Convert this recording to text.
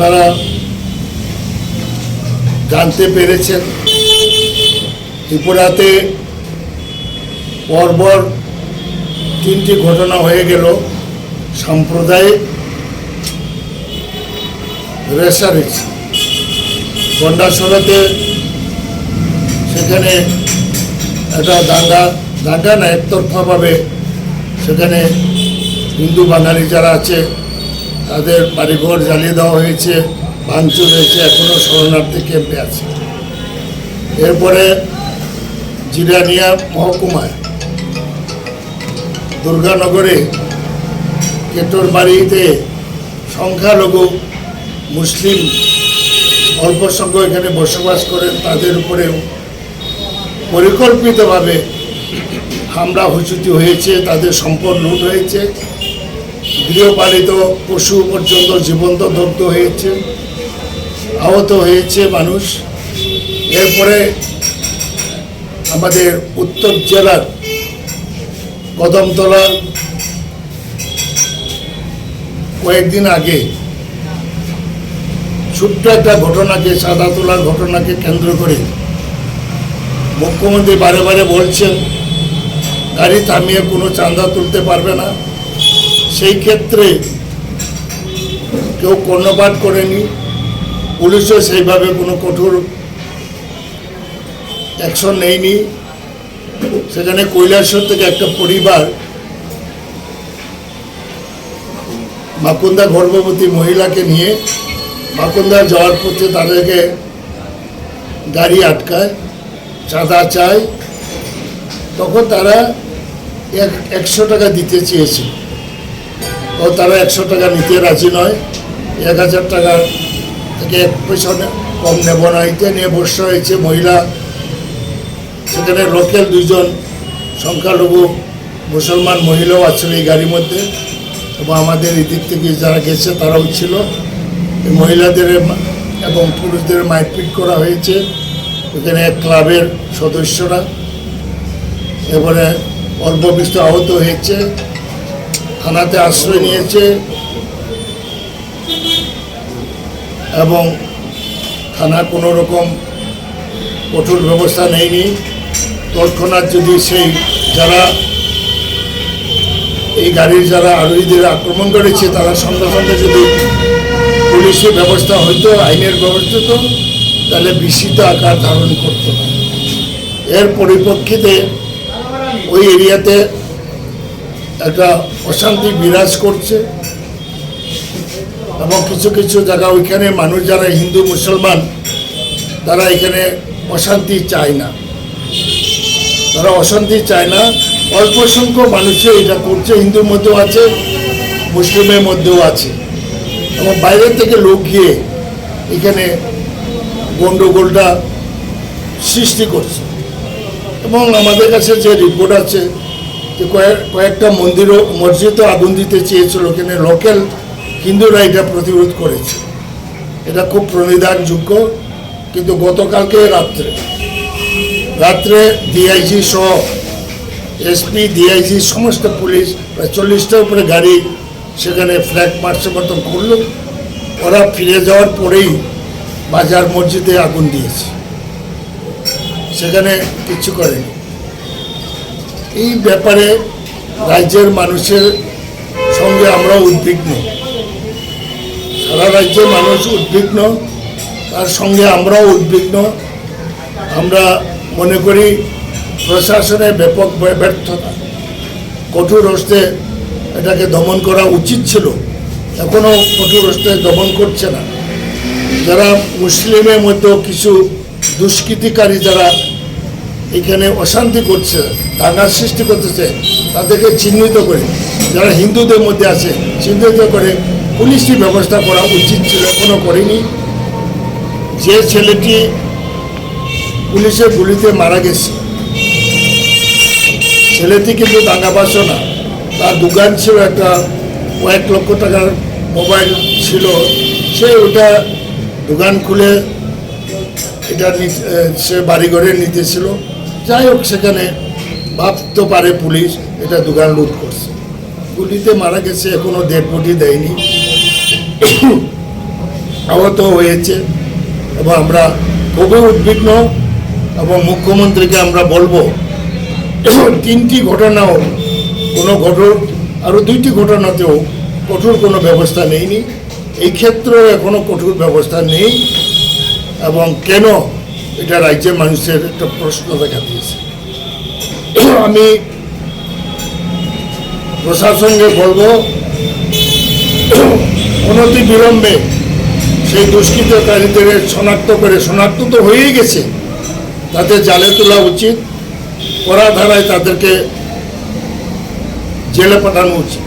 আপনারা জানতে পেরেছেন, ত্রিপুরাতে পরপর তিনটি ঘটনা হয়ে গেল। সাম্প্রদায়িক রেসারেসি গন্ডাসলাতে সেখানে একটা দাঙ্গা দাঙ্গা না একতরফাভাবে সেখানে হিন্দু বাঙালি যারা আছে তাদের বাড়িঘর জ্বালিয়ে দেওয়া হয়েছে, ভাঙচুর হয়েছে এখনও শরণার্থী ক্যাম্পে আছে। এরপরে জিরানিয়া মহকুমায় দুর্গানগরে কেটোর বাড়িতে সংখ্যালঘু মুসলিম অল্প সংখ্যক এখানে বসবাস করেন, তাদের উপরেও পরিকল্পিতভাবে হামলা হুচুটি হয়েছে, তাদের সম্পদ লুট হয়েছে। গৃহপালিত পশু পর্যন্ত জীবন্ত দগ্ধ হয়েছে, আহত হয়েছে মানুষ। এরপরে আমাদের উত্তর জেলার কদমতলা কয়েকদিন আগে ছোট্ট একটা ঘটনাকে, সাদা তোলার ঘটনাকে কেন্দ্র করে মুখ্যমন্ত্রী বারে বারে বলছেন, গাড়ি থামিয়ে কোনো চাঁদা তুলতে পারবে না। সেই ক্ষেত্রে কেউ কর্ণপাত করেনি, পুলিশও সেইভাবে কোনো কঠোর অ্যাকশন নেয়নি। সেখানে কৈলাসর থেকে একটা পরিবার, মাকুন্দা গর্ভবতী মহিলাকে নিয়ে, মাকুন্দা যাওয়ার পথে তাদেরকে গাড়ি আটকায়, চাঁদা চায়। তখন তারা এক একশো টাকা দিতে চেয়েছিল ও তারা একশো টাকা নিতে রাজি নয়। এক হাজার টাকা থেকে এক পয়সা কম নেব না। এটা নিয়ে বসে হয়েছে মহিলা। সেখানে লোকাল দুইজন সংখ্যালঘু মুসলমান মহিলাও আছেন এই গাড়ির মধ্যে এবং আমাদের এদিক থেকে যারা গেছে তারাও ছিল। মহিলাদের এবং পুরুষদের মারপিট করা হয়েছে। এক ক্লাবের সদস্যরা। এবারে অল্প বিস্তর আহত হয়েছে। থানাতে আশ্রয় নিয়েছে এবং থানা কোনো রকম কঠোর ব্যবস্থা নেয়নি। তৎক্ষণাৎ যদি সেই যারা, এই গাড়ির যারা আরোহীদের আক্রমণ করেছে, তারা সঙ্গে সঙ্গে যদি পুলিশের ব্যবস্থা হইতো, আইনের ব্যবস্থা হতো তাহলে বিস্মিত আকার ধারণ করতো না। এর পরিপ্রেক্ষিতে ওই এরিয়াতে একটা অশান্তি বিরাজ করছে এবং কিছু কিছু জায়গা ওইখানে মানুষ যারা হিন্দু, মুসলমান, তারা এখানে অশান্তি চায় না। তারা অশান্তি চায় না। অল্প সংখ্যক মানুষে এটা করছে, হিন্দুর মধ্যেও আছে, মুসলিমের মধ্যেও আছে। এবং বাইরে থেকে লোক গিয়ে এখানে গন্ডগোলটা সৃষ্টি করছে। এবং আমাদের কাছে যে রিপোর্ট আছে কয়েকটা মন্দিরও মসজিদও আগুন দিতে চেয়েছিল এখানে লোকাল হিন্দুরা এটা প্রতিরোধ করেছে। এটা খুব প্রণিধানযোগ্য, কিন্তু গতকালকে রাত্রে রাত্রে ডিআইজি সহ এসপি ডিআইজি সমস্ত পুলিশ প্রায় চল্লিশটার উপরে গাড়ি সেখানে ফ্ল্যাগ মার্চের মতন করল। ওরা ফিরে যাওয়ার পরেই বাজার মসজিদে আগুন দিয়েছে। সেখানে কিছু করেনি। এই ব্যাপারে রাজ্যের মানুষের সঙ্গে আমরা উদ্বিগ্ন। সারা রাজ্যের মানুষ উদ্বিগ্ন, তার সঙ্গে আমরাও উদ্বিগ্ন। আমরা মনে করি প্রশাসনের ব্যাপক ব্য- ব্যর্থতা। কঠোর হস্তে এটাকে দমন করা উচিত ছিল। এখনও কঠোর হস্তে দমন করছে না। যারা মুসলিমের মধ্যেও কিছু দুষ্কৃতিকারী যারা এখানে অশান্তি করছে, দাঙ্গার সৃষ্টি করতেছে, তাদেরকে চিহ্নিত করে, যারা হিন্দুদের মধ্যে আছে, চিহ্নিত করে পুলিশি ব্যবস্থা করা উচিত ছিল, এখনও করেনি। যে ছেলেটি পুলিশের গুলিতে মারা গেছে, ছেলেটি কিন্তু দাঙ্গাবাসও না, তার দোকান ছিল একটা কয়েক লক্ষ টাকার মোবাইল ছিল, সে ওটা দোকান খুলে এটা সে বাড়িঘরে নিতেছিল। যাই হোক, সেখানে ভাবতে পারে পুলিশ, এটা দোকান লুট করছে। গুলিতে মারা গেছে, এখনও ডেড বডি দেয়নি। আহত হয়েছে, এবং আমরা খুবই উদ্বিগ্ন, এবং মুখ্যমন্ত্রীকে আমরা বলব, তিনটি ঘটনাও কোনো ঘটর আরও দুইটি ঘটনাতেও কঠোর কোনো ব্যবস্থা নেইনি। এই ক্ষেত্রেও এখনও কঠোর ব্যবস্থা নেই, এবং কেন এটা রাজ্যের মানুষের একটা প্রশ্ন দেখা দিয়েছে। আমি প্রশাসনকে বলব অনতি বিলম্বে সেই দুষ্কৃতকারীদের শনাক্ত করে, শনাক্ত তো হয়েই গেছে তাদের জালে তোলা উচিত, কড়া ধারায় তাদেরকে জেলে পাঠানো উচিত।